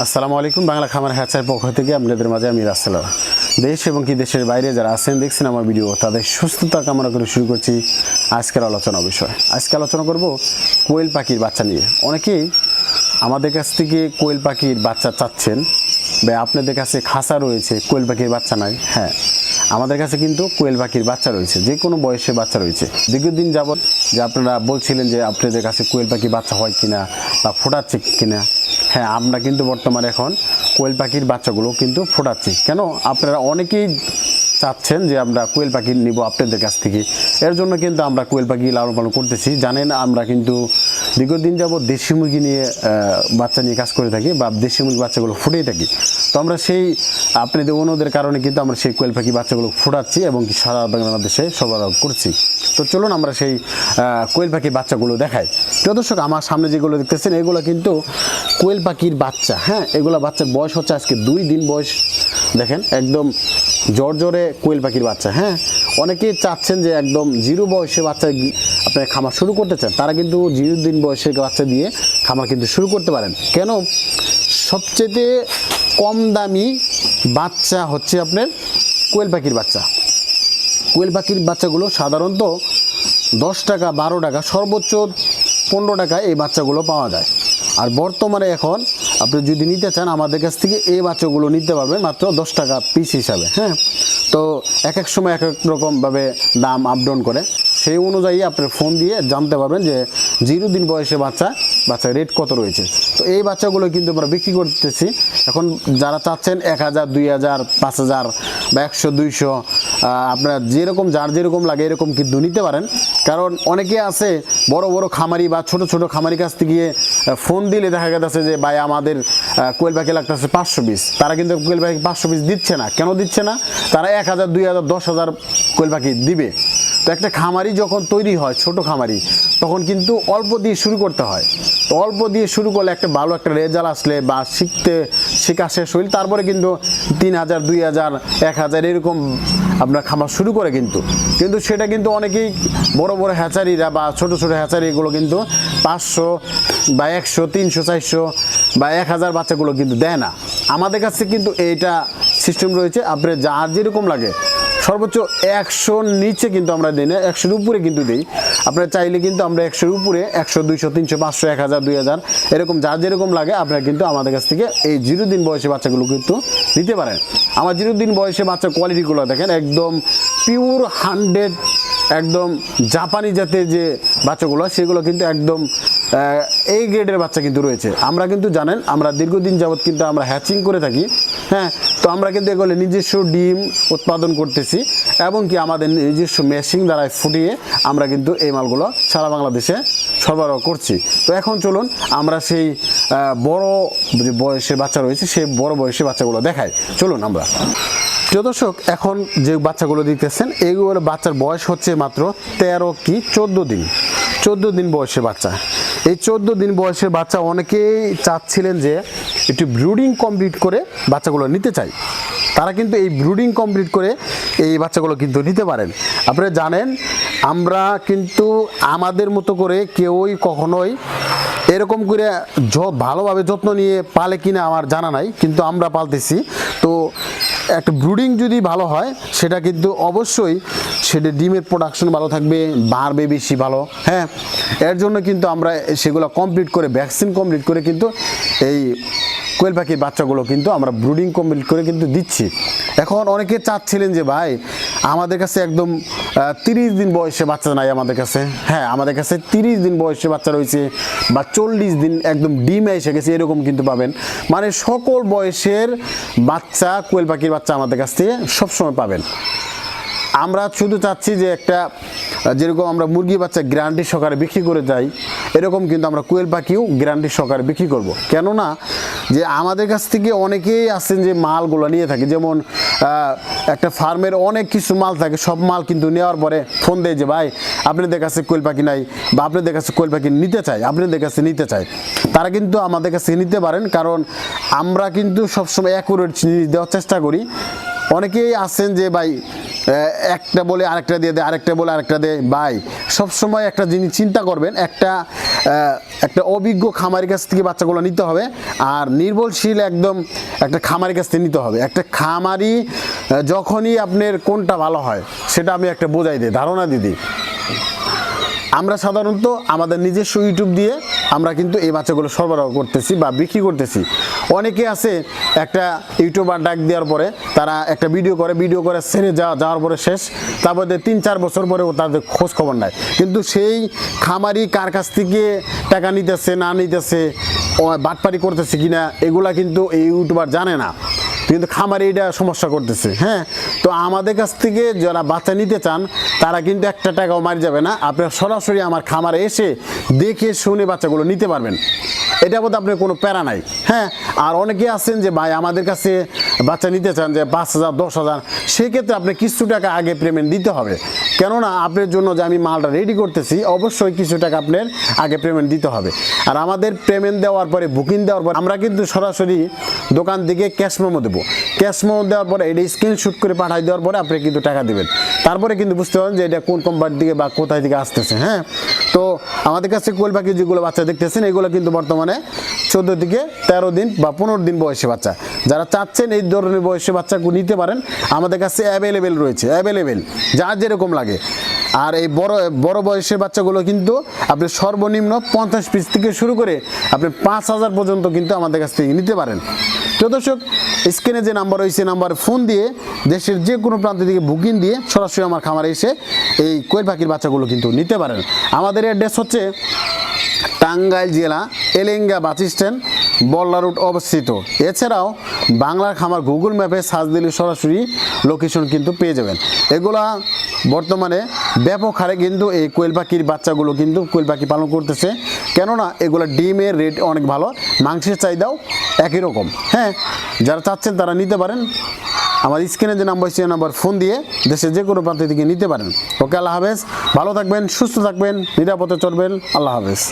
আসসালামু আলাইকুম, বাংলা খামার হ্যাচার পক্ষ থেকে আপনাদের মাঝে আমি রাসেল দেশ এবং কি দেশের বাইরে যারা আছেন, দেখছেন আমার ভিডিও, তাদের সুস্থতা কামনা করে শুরু করছি আজকের আলোচনা বিষয়। আজকে আলোচনা করব কোয়েল পাখির বাচ্চা নিয়ে। অনেকেই আমাদের কাছ থেকে কোয়েল পাখির বাচ্চা চাচ্ছেন, বা আপনাদের কাছে খাসা রয়েছে, কোয়েল পাখির বাচ্চা নাই হ্যাঁ আমাদের কাছে কিন্তু কোয়েল পাখির বাচ্চা রয়েছে, যে কোনো বয়সে বাচ্চা রয়েছে। দীর্ঘদিন যাবৎ যে আপনারা বলছিলেন যে আপনাদের কাছে কোয়েল পাখি বাচ্চা হয় কিনা, বা ফোটাচ্ছে কিনা হ্যাঁ আমরা কিন্তু বর্তমানে এখন কোয়েল পাখির বাচ্চাগুলো কিন্তু ফোটাচ্ছি। কেন? আপনারা অনেকেই চাচ্ছেন যে আমরা কোয়েল পাখি নিব আপনাদের কাছ থেকে। এর জন্য কিন্তু আমরা কোয়েল পাখি লালন পালন করতেছি। জানেন, আমরা কিন্তু দীর্ঘদিন যাবৎ দেশি মুরগি নিয়ে বাচ্চা নিয়ে কাজ করে থাকি বা দেশি মুরগি বাচ্চাগুলো ফুটেই থাকি। তো আমরা সেই আপনাদের অনুরোধের কারণে কিন্তু আমরা সেই কোয়েল পাখি বাচ্চাগুলো ফোটাচ্ছি এবং সারা বাংলাদেশে সরবরাহ করছি। তো চলুন আমরা সেই কোয়েল পাখির বাচ্চাগুলো দেখাই। প্রিয় দর্শক, আমার সামনে যেগুলো দেখতেছেন, এগুলো কিন্তু কোয়েল পাখির বাচ্চা হ্যাঁ? এগুলো বাচ্চার বয়স হচ্ছে আজকে দুই দিন বয়স। দেখেন, একদম জ্বর জ্বরে কোয়েল পাখির বাচ্চা হ্যাঁ? অনেকেই চাচ্ছেন যে একদম জিরো বয়সে বাচ্চা আপনার খামার শুরু করতে চান। তারা কিন্তু জিরো দিন বয়সের বাচ্চা দিয়ে খামার কিন্তু শুরু করতে পারেন। কেন? সবচেয়ে কম দামি বাচ্চা হচ্ছে আপনার কোয়েল পাখির বাচ্চা। কোয়েল পাখির বাচ্চাগুলো সাধারণত দশ টাকা, বারো টাকা, সর্বোচ্চ পনেরো টাকায় এই বাচ্চাগুলো পাওয়া যায়। আর বর্তমানে এখন আপনি যদি নিতে চান, আমাদের কাছ থেকে এই বাচ্চাগুলো নিতে পারবেন মাত্র দশ টাকা পিস হিসাবে হ্যাঁ? তো এক এক সময় এক এক রকমভাবে দাম আপ ডাউন করে। সেই অনুযায়ী আপনি ফোন দিয়ে জানতে পারবেন যে জিরো দিন বয়সে বাচ্চা, বাচ্চার রেট কত রয়েছে। তো এই বাচ্চাগুলো কিন্তু আমরা বিক্রি করতেছি। এখন যারা চাচ্ছেন এক হাজার, দুই হাজার, পাঁচ হাজার বা একশো, দুইশো আপনার যেরকম, যার যেরকম লাগে এরকম কিন্তু নিতে পারেন। কারণ অনেকে আছে বড় বড় খামারি বা ছোট ছোট খামারি কাছ থেকে গিয়ে ফোন দিলে দেখা গেছে যে, ভাই, আমাদের কোয়েল পাখি লাগতেছে পাঁচশো পিস তারা কিন্তু কোয়েল পাখি পাঁচশো পিস দিচ্ছে না। কেন দিচ্ছে না? তারা এক হাজার, দুই হাজার, দশ হাজার কোয়েল পাখি দিবে। তো একটা খামারি যখন তৈরি হয়, ছোট খামারি, তখন কিন্তু অল্প দিয়ে শুরু করতে হয়। তো অল্প দিয়ে শুরু করলে একটা ভালো একটা রেজাল্ট আসলে বা শিখতে, শেখা শেষ হইলে তারপরে কিন্তু তিন হাজার, দুই হাজার, এক হাজার এরকম আপনার খামার শুরু করে কিন্তু। কিন্তু সেটা কিন্তু অনেকেই বড় বড় হ্যাচারিরা বা ছোট ছোট হ্যাচারিগুলো কিন্তু পাঁচশো বা একশো, তিনশো, চারশো বা এক হাজার বাচ্চাগুলো কিন্তু দেয় না। আমাদের কাছে কিন্তু এইটা সিস্টেম রয়েছে আপনার যার যেরকম লাগে। সর্বোচ্চ একশোর নিচে কিন্তু আমরা দিই না, একশোর উপরে কিন্তু দিই। আপনারা চাইলে কিন্তু আমরা একশোর উপরে একশো, দুইশো, তিনশো, পাঁচশো, এক হাজার, দুই হাজার, এরকম যা যেরকম লাগে আপনারা কিন্তু আমাদের কাছ থেকে এই জিরো দিন বয়সে বাচ্চাগুলো কিন্তু নিতে পারেন। আমার জিরো দিন বয়সে বাচ্চার কোয়ালিটিগুলো দেখেন, একদম পিওর হান্ড্রেড একদম জাপানি জাতের যে বাচ্চাগুলো, সেগুলো কিন্তু একদম এই গ্রেডের বাচ্চা কিন্তু রয়েছে। আমরা কিন্তু জানেন, আমরা দীর্ঘদিন যাবৎ কিন্তু আমরা হ্যাচিং করে থাকি হ্যাঁ? তো আমরা কিন্তু এগুলো নিজস্ব ডিম উৎপাদন করতেছি, এবং কি আমাদের নিজস্ব মেশিন দ্বারা ফুটিয়ে আমরা কিন্তু এই মালগুলো সারা বাংলাদেশে সরবরাহ করছি। তো এখন চলুন, আমরা সেই বড় যে বয়সের বাচ্চা রয়েছে, সেই বড় বয়সের বাচ্চাগুলো দেখাই। চলুন আমরা। প্রিয় দর্শক, এখন যে বাচ্চাগুলো দিতেছেন এইগুলোর বাচ্চার বয়স হচ্ছে মাত্র তেরো কি চোদ্দ দিন। চোদ্দ দিন বয়সের বাচ্চা। এই চোদ্দ দিন বয়সের বাচ্চা অনেকেই চাচ্ছিলেন যে একটু ব্রুডিং কমপ্লিট করে বাচ্চাগুলো নিতে চাই। তারা কিন্তু এই ব্রুডিং কমপ্লিট করে এই বাচ্চাগুলো কিন্তু নিতে পারেন। আপনারা জানেন, আমরা কিন্তু আমাদের মতো করে কেউই কখনোই এরকম করে ভালোভাবে যত্ন নিয়ে পালে কিনা আমার জানা নাই, কিন্তু আমরা পালতেছি। তো একটা ব্রুডিং যদি ভালো হয়, সেটা কিন্তু অবশ্যই সেটা ডিমের প্রোডাকশন ভালো থাকবে, বাড়বে বেশি ভালো হ্যাঁ? এর জন্য কিন্তু আমরা সেগুলো কমপ্লিট করে ভ্যাকসিন কমপ্লিট করে কিন্তু এই কোয়েল পাখির বাচ্চাগুলো কিন্তু আমরা ব্রুডিং কমপ্লিট করে কিন্তু দিচ্ছি। এখন অনেকে চাচ্ছিলেন যে, ভাই, আমাদের কাছে একদম তিরিশ দিন বয়সে বাচ্চা নাই আমাদের কাছে। হ্যাঁ আমাদের কাছে তিরিশ দিন বয়সে বাচ্চা রয়েছে বা চল্লিশ দিন একদম ডিমে এসে গেছে, এরকম কিন্তু পাবেন। মানে সকল বয়সের বাচ্চা, কোয়েল পাখির বাচ্চা আমাদের কাছ থেকে সবসময় পাবেন। আমরা শুধু চাচ্ছি যে একটা, যেরকম আমরা মুরগি বাচ্চা গ্যারান্টি সহকারে বিক্রি করে যাই, এরকম কিন্তু আমরা কোয়েল পাখিও গ্যারান্টি সহকারে বিক্রি করব। কেননা যে আমাদের কাছ থেকে অনেকেই আছেন যে মালগুলো নিয়ে থাকে। যেমন একটা ফার্মের অনেক কিছু মাল থাকে, সব মাল কিন্তু নেওয়ার পরে ফোন দেয় যে, ভাই, আপনাদের কাছে কোয়েল পাখি নাই বা আপনাদের কাছে কোয়েল পাখি নিতে চাই, আপনাদের কাছে নিতে চাই। তারা কিন্তু আমাদের কাছে নিতে পারেন, কারণ আমরা কিন্তু সবসময় অ্যাকুরেট জিনিস দেওয়ার চেষ্টা করি। অনেকেই আছেন যে, ভাই একটা বলে আরেকটা দিয়ে দেয় আরেকটা বলে আরেকটা দেয় ভাই সবসময় একটা জিনিস চিন্তা করবেন, একটা একটা অভিজ্ঞ খামারের কাছ থেকে বাচ্চাগুলো নিতে হবে, আর নির্ভরশীল একদম একটা খামারের কাছ থেকে নিতে হবে। একটা খামারি যখনই আপনার কোনটা ভালো হয়, সেটা আমি একটা বোঝাই দিই, ধারণা দিয়ে দিই। আমরা সাধারণত আমাদের নিজস্ব ইউটিউব দিয়ে আমরা কিন্তু এই বাচ্চাগুলো সরবরাহ করতেছি বা বিক্রি করতেছি। অনেকে আছে একটা ইউটিউবার ডাক দেওয়ার পরে তারা একটা ভিডিও করে ভিডিও করে ছেড়ে যাওয়া যাওয়ার পরে শেষ। তারপরে তিন চার বছর পরেও তাদের খোঁজ খবর নাই। কিন্তু সেই খামারি কার কাছ থেকে টাকা নিতেছে, না নিতেছে বাটপারি করতেছে কিনা, এগুলা কিন্তু এই ইউটিউবার জানে না। কিন্তু খামারে এটা সমস্যা করতেছে হ্যাঁ? তো আমাদের কাছ থেকে যারা বাচ্চা নিতে চান, তারা কিন্তু একটা টাকাও মারি যাবে না। আপনারা সরাসরি আমার খামারে এসে দেখে শুনে বাচ্চাগুলো নিতে পারবেন। এটা বোধ আপনার কোনো প্যারা নাই হ্যাঁ? আর অনেকে আছেন যে, ভাই, আমাদের কাছে বাচ্চা নিতে চান যে পাঁচ হাজার, দশ হাজার, সেক্ষেত্রে আপনি কিছু টাকা আগে পেমেন্ট দিতে হবে। কেননা আপনার জন্য যে আমি মালটা রেডি করতেছি, অবশ্যই কিছু টাকা আপনার আগে পেমেন্ট দিতে হবে। আর আমাদের পেমেন্ট দেওয়ার পরে বুকিং দেওয়ার পর, আমরা কিন্তু সরাসরি দোকান থেকে ক্যাশ মেমো দেবো। ক্যাশ মেমো দেওয়ার পরে, এটা স্ক্রিনশুট করে পাঠাই দেওয়ার পরে আপনি কিন্তু টাকা দেবেন। তারপরে কিন্তু বুঝতে পারবেন যে এটা কোন কোম্পানির দিকে বা কোথায় থেকে আসতেছে হ্যাঁ? তো আমাদের কাছে কোল পাখি যেগুলো বাচ্চা দেখতেছেন, এগুলো কিন্তু বর্তমানে চোদ্দ থেকে তেরো দিন বা পনেরো দিন বয়সী বাচ্চা। যারা চাচ্ছেন এই ধরনের বয়সী বাচ্চাগুলো নিতে পারেন, আমাদের কাছে অ্যাভেলেবেল রয়েছে অ্যাভেলেবেল যা যেরকম লাগে। আর এই বড় বড় বয়সের বাচ্চাগুলো কিন্তু আপনি সর্বনিম্ন পঞ্চাশ পিস থেকে শুরু করে আপনি পাঁচ হাজার পর্যন্ত কিন্তু আমাদের কাছ থেকে নিতে পারেন। তো দর্শক, স্ক্রিনে যে নাম্বার রয়েছে নাম্বারে ফোন দিয়ে দেশের যে কোনো প্রান্ত থেকে বুকিং দিয়ে সরাসরি আমার খামারে এসে এই কোয়েল পাখির বাচ্চাগুলো কিন্তু নিতে পারেন। আমাদের অ্যাড্রেস হচ্ছে টাঙ্গাইল জেলা, Elenga bus stand Balla route অবস্থিত। এছাড়াও বাংলার খামার গুগল ম্যাপে সার্চ দিলে সরাসরি লোকেশন কিন্তু পেয়ে যাবেন। এগুলা বর্তমানে ব্যাপক হারে কিন্তু এই কোয়েল পাখির বাচ্চাগুলো কিন্তু কোয়েল পাখি পালন করতেছে। কেননা এগুলো ডিমের রেট অনেক ভালো, মাংসের চাহিদাও একই রকম। হ্যাঁ যারা চাচ্ছেন তারা নিতে পারেন। আমার স্ক্রিনে যে নাম্বার, সেই নাম্বার ফোন দিয়ে দেশের যে কোনো প্রান্ত থেকে নিতে পারেন। ওকে, আল্লাহ হাফেজ। ভালো থাকবেন, সুস্থ থাকবেন, নিরাপদে চলবেন। আল্লাহ হাফেজ।